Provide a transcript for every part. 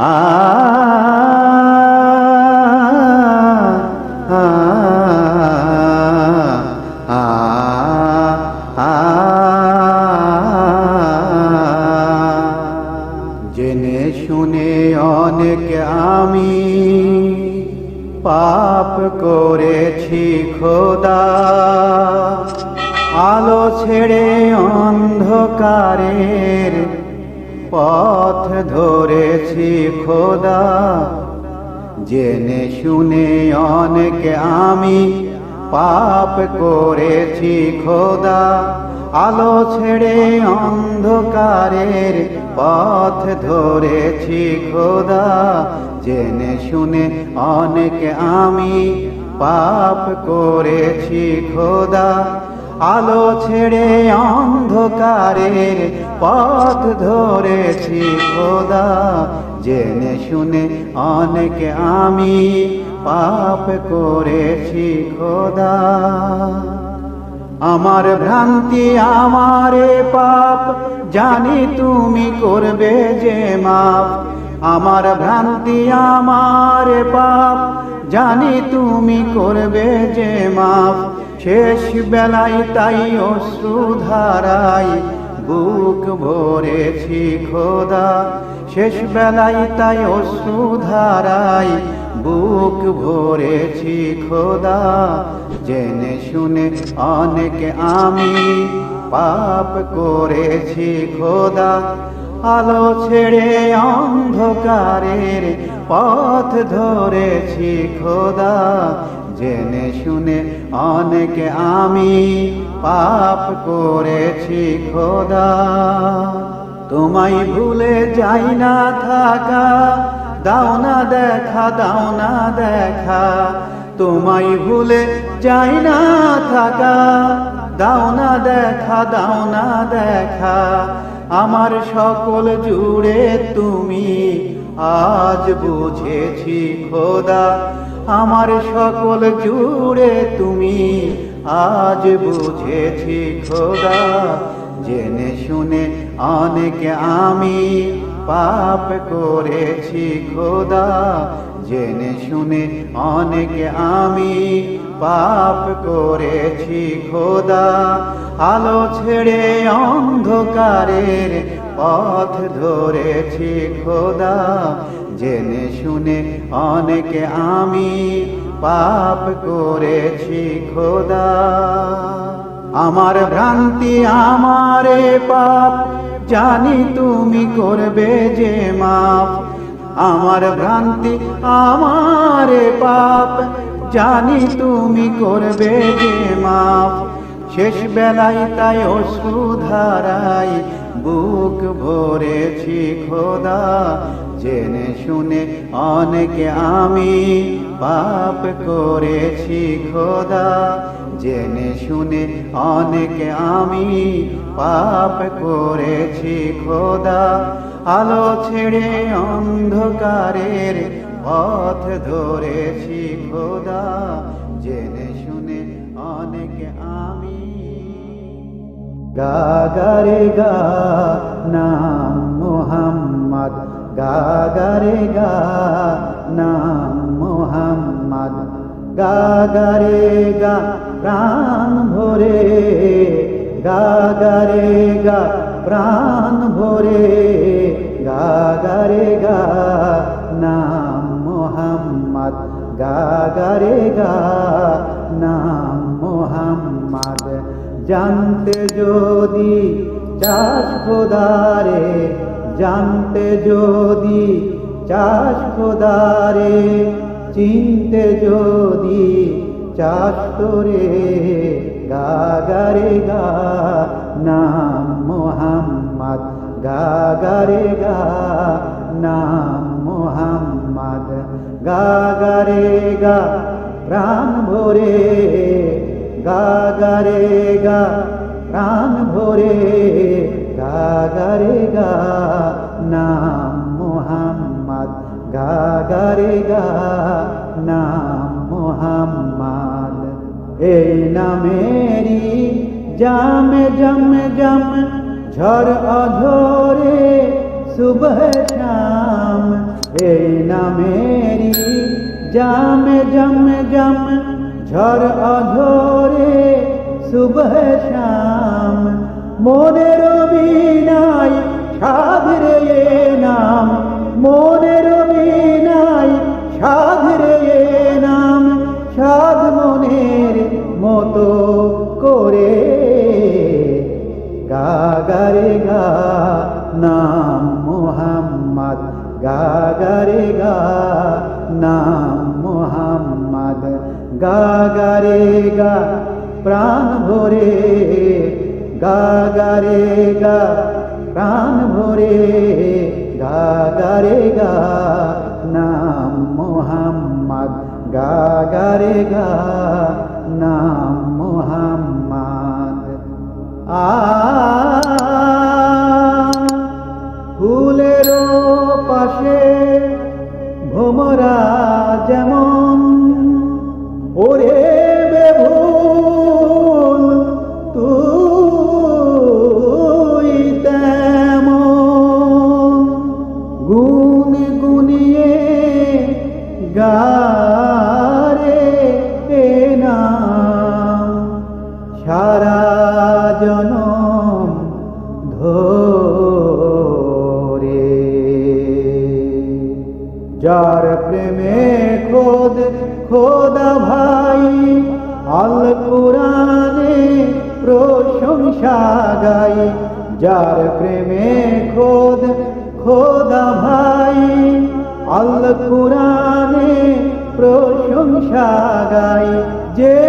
Ah. করেছি খোদা। আলো ছেড়ে অন্ধকারের পথ ধরেছি খোদা। জেনে শুনে অনেক আমি পাপ করেছি খোদা। আলো ছেড়ে অন্ধকারের পথ ধরেছি খোদা। জেনে শুনে অনেক আমি পাপ করেছি খোদা। আমার ভ্রান্তি, আমারে পাপ, জানি তুমি করবে যে মাপ। আমার ভ্রান্তি, আমার পাপ, জানি তুমি করবে যে মাপ। শেষ বেলায় তাই অশ্রু ধারাই বুক ভরেছি খোদা। শেষ বেলায় তাই অশ্রু ধারাই বুক ভরেছি খোদা, জেনে শুনে অনেক আমি পাপ করেছি খোদা। আলো ছেড়ে অন্ধকারের পথ ধরেছি খোদা, জেনে শুনে অনেক আমি পাপ করেছি খোদা। তোমায় ভুলে যাই না থাকা দাও না দেখা, দাও না দেখা, তোমায় ভুলে যাই না থাকা। দাও না দেখা, দাও না দেখা, আমার সকল জুড়ে তুমি আজ বুঝেছি খোদা। আমার সকল জুড়ে তুমি আজ বুঝেছি খোদা। জেনে শুনে অনেক আমি পাপ করেছি খোদা। জেনে শুনে অনেক আমি পাপ করেছি খোদা। আলো ছেড়ে অন্ধকারের পথ ধরেছি খোদা। জেনে শুনে অনেক আমি পাপ করেছি খোদা। আমার ভ্রান্তি আমারে পাপ জানি তুমি করবে যে মাপ। আমার ভ্রান্তি, আমারে পাপ। জানি তুমি করবে যে মাপ। শেষ বেলায় তাই অশ্রু ধারাই বুক ভরেছি খোদা। জেনে শুনে অনেকে আমি পাপ করেছি খোদা। জেনে শুনে অনেকে আমি পাপ করেছি খোদা। আলো ছেড়ে অন্ধকারের পথ ধরেছি খোদা। জেনে শুনে অনেক আমি গাগারে গা, নাম মোহাম্মদ। গাগারে গা, নাম মোহাম্মদ। গাগারে গা, প্রাণ ভরে গাগারে গা প্রাণ ভরে গাগারে গা নাম মোহাম্মদ গাগারে গা নাম মোহাম্মদ। জানতে যদি চাষ খোদারে, জানতে যদি চাষ খোদারে, চিনতে যদি চাষ তোরে গা, নাম মোহাম্মদ। গাগারে গা, নাম মোহাম্মদ। গাগারে গা, প্রাণ ভরে। গাগারে গা, প্রাণ ভরে। গাগারে গা, নাম মোহাম্মদ। গাগারে গা, নাম মোহাম্মদ। এই নামেরি জাম, জম জম, ঝড় অধরে সুবহ শাম। এই নামেরই জামে জামে, জাম, ঝড় অঝরে সুবহ শাম। মনের বিনাই সাধরে নাম। মনের বিনাই সাধরে গাগারে গা নাম মোহাম্মদ গাগারে গা নাম মোহাম্মদ গাগারে গা প্রাণ ভরে গাগারে গা প্রাণ ভরে গাগারে গা নাম মোহাম্মদ গাগারে গা নাম মোহাম্মদ গারে নাম সারা জনম ধরে। যার প্রেমে খোদ, খোদা ভাই, আল কোরআনে প্রশংসা গাই। যার প্রেমে খোদ, খোদা ভাই, আল কোরআনে প্রশংসা গাই যে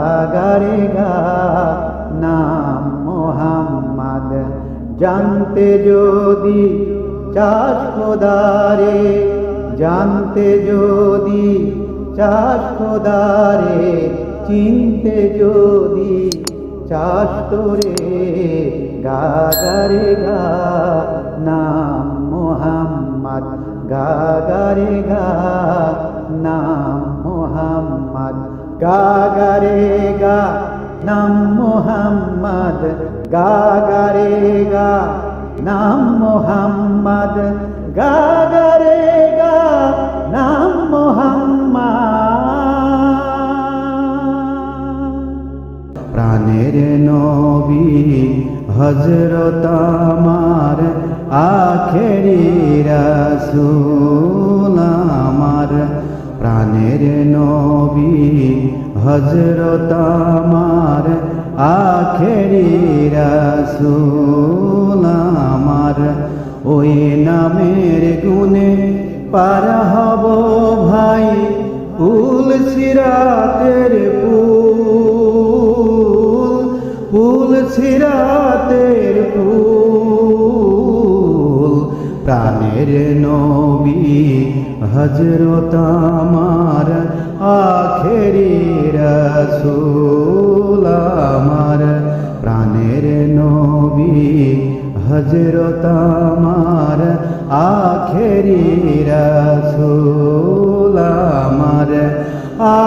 গাগারে গা, নাম মোহাম্মদ। জানতে যদি চাষ খোদারে, জানতে যদি চাষ খোদারে, চিনতে যদি চাষ তোরে, গাগারে গা, নাম মোহাম্মদ। গাগারে গা, নাম মোহাম্মদ। গাগারে গা নাম মোহাম্মদ গাগারে গা নাম মোহাম্মদ গাগারে গা নাম মোহাম্মদ প্রাণের নবী হজরত আমার, আখেরি রাসূল আমার। প্রাণের নবী হজরত আমার আখেরি রাসূল আমার। ওই নামের গুণে পার হব ভাই ফুল সিরাতের ফুল ফুল সিরাতের ফুল। প্রাণের নবী হজরত আমার, আখেরি রসুল আমার, প্রাণের নবী হজরত আমার, আখেরি রসুল আমার,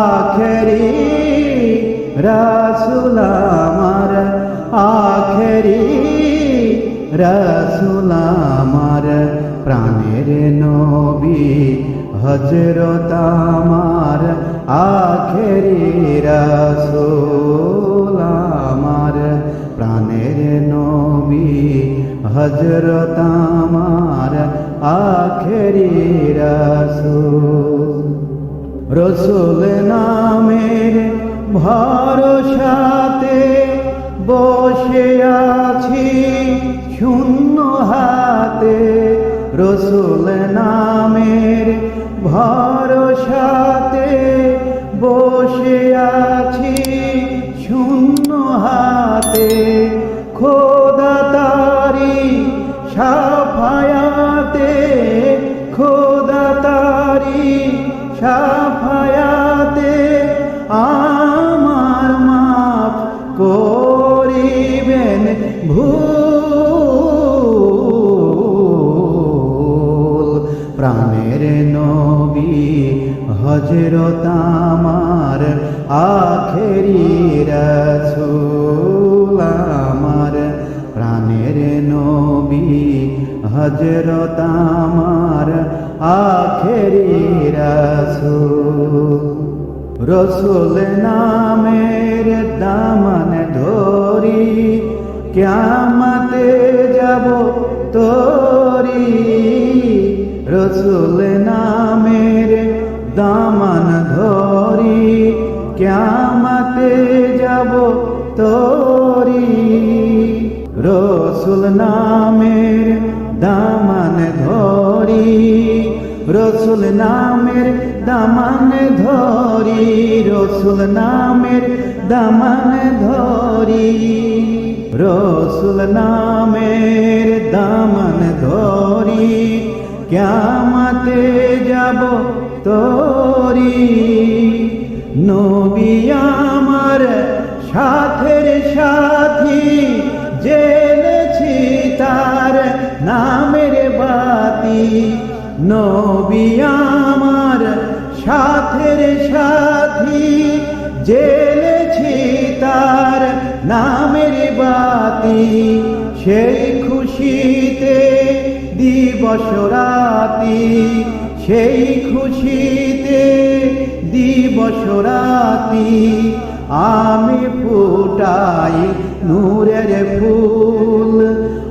আখেরি রসুল আমার, আখেরি রসুল আমার। প্রাণের নবী হজরত আমার, আখেরি রসুল আমার। প্রাণের নবী হজরত আমার, আখেরি রসুল। রসুল নামের ভরসাতে বসে আছি শূন্য হাতে। রসুল নামের ভরসাতে বসে আছি। আখেরি রসুল। রসুল নামের দামন ধরি, ক্যামতে যাব তোরি। রসুল নামের দামন ধরি, ক্যামতে যাব তোরি। রসুল নামের দামন ধরি। রসুল নামের দামান ধরি, রসুল নামের দামান ধরি। রসুল নামের দামান ধরি, ক্যামতে যাব তোরি। নবী আমার সাথের সাথী জেনেছি তার নামের বাতি। নবী আমার সাথের সাথী, জেনেছি তার নামের বাতি। সেই খুশিতে দিবস রাতি, সেই খুশিতে দিবস রাতি। আমি ফুটাই নূরের ফুল,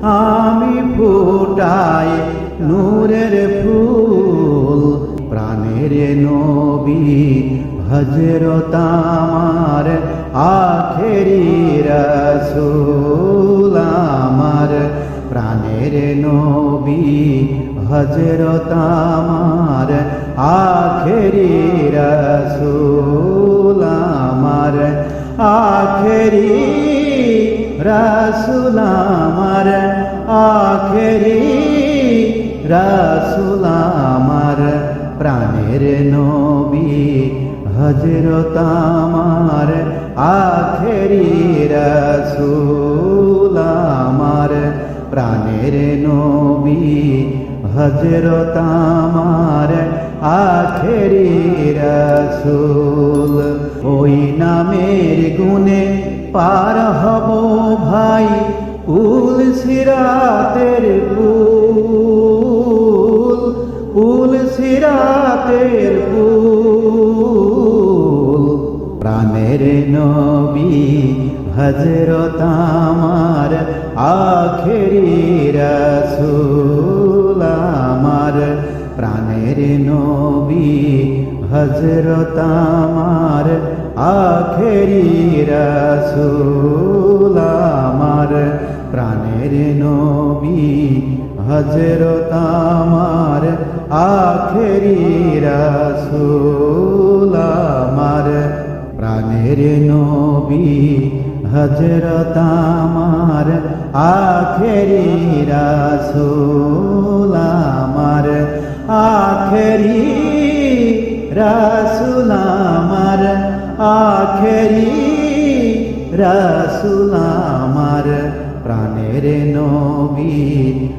আমি ফুটাই নূরের ফুল, প্রাণের নবী হজরত আমার, আখেরি রসুল আমার, প্রাণের নবী হজরত আমার, আখেরি রসুল আমার, আখেরি রসুল আমার, আখেরি রসুল আমার প্রাণের নবী হজরত আমার আখেরি রসুল আমার প্রাণের নবী হজরত আমার আখেরি রসুল। ওই নামের গুণে পার হব ভাই উল সিরাতের পুল সিরাতের পুল প্রাণের নবী হজরত আমার, আখেরি রসুল আমার। প্রাণের নবী হজরত আমার, আখেরি রসুল আমার। প্রাণের নবী হজরত আমার আখেরি রসুল আমার প্রাণের নবী, হজরত আমার আখেরি রসুল আমার আখেরি রসুল আমার আখেরি রসুল আমার প্রাণের নবী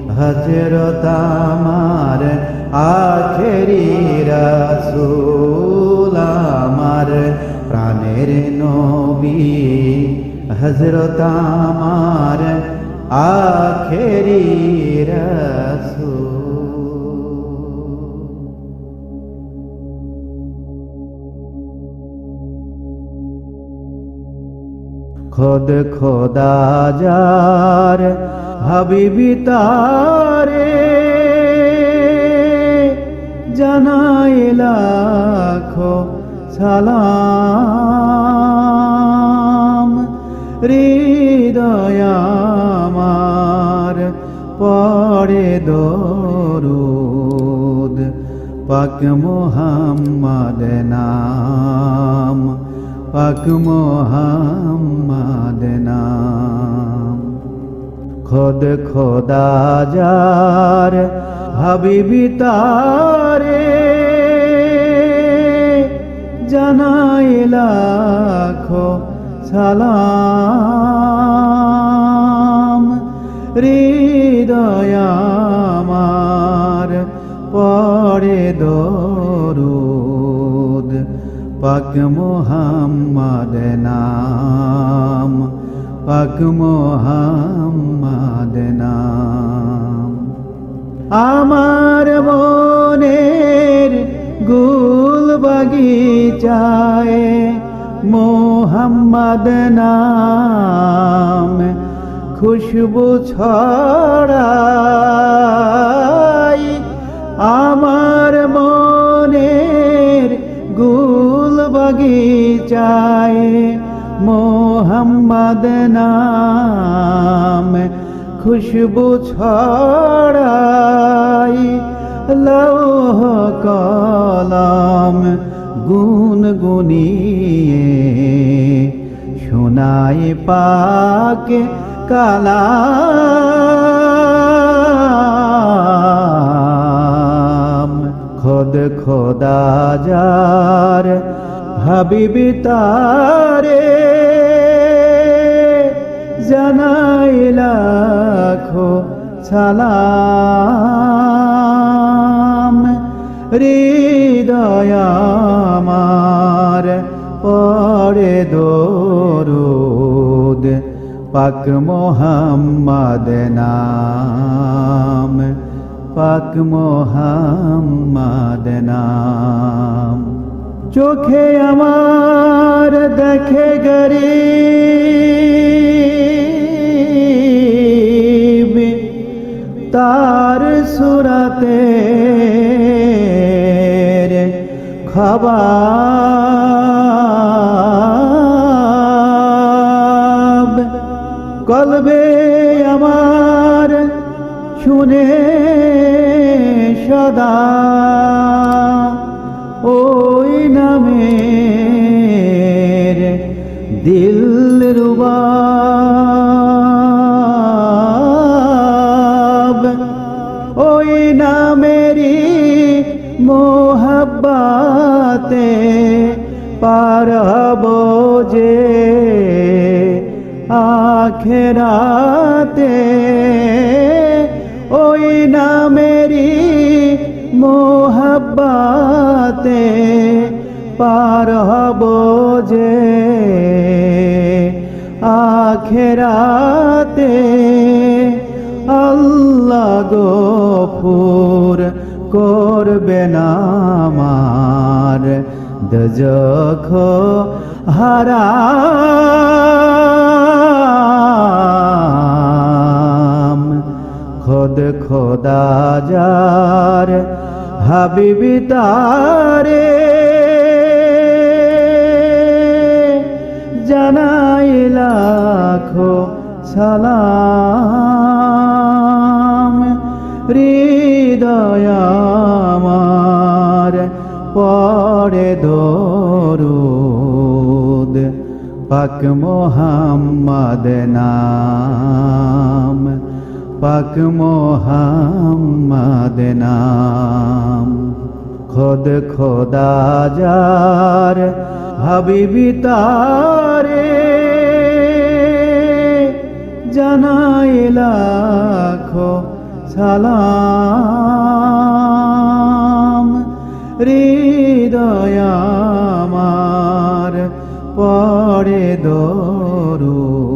হজরত আমার আখেরি রসুল আমার প্রাণের নবী হজরত আমার আখেরি রসুল খোদ খোদা যার হাবিবি তারে জানাই লাখো সালাম। হৃদয় আমার পড়ে দরুদ, পাক মোহাম্মদ নাম। পাক মোহাম্মদ নাম। খোদ খোদা যার হাবিবি তারে জানাই লাখো সালাম। হৃদয় আমার পড়ে দরুদ। পাক মোহাম্মদ পাক মোহাম্মদ আমার মনের গুল বাগিচায় মোহাম্মদ নাম খুশবু ছড়াই। আমার বাগিচায় মোহাম্মদ নাম খুশবু ছড়াই, লৌহ কলম গুন গুনিয়ে শোনাই পাক কালাম। খোদ খোদা যার হাবিবি তারে জানাই লাখো সালাম। হৃদয় আমার পড়ে দরুদ, পাক মোহাম্মদ নাম, পাক মোহাম্মদ নাম। চোখে আমার দেখে গরিব তার সুরাতে খবাব। কলবে আমার শুনে সদা ওই নামের দিল রুবাব আখেরাতে আল্লাহ গফুর করবে না আমার। দজখ হারাম খোদ খোদা যার হাবিবি তারে জানাই লাখো সালাম। হৃদয় আমার পড়ে দরুদ, পাক মোহাম্মদ নাম, পাক মোহাম্মদ নাম। খোদ খোদা যার হাবিবি তারে জানাই লাখো সালাম। হৃদয় আমার পড়ে দরুদ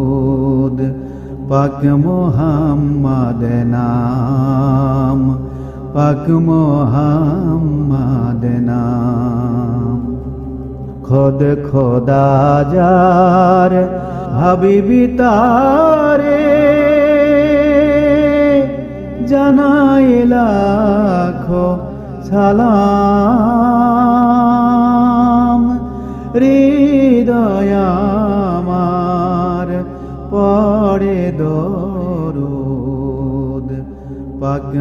পাক মোহাম্মদ নাম পাক মোহাম্মদ খোদ খোদা যার হাবিবি তারে জানাই লাখো সালাম। হৃদয় আমার পরে দরুদ পাক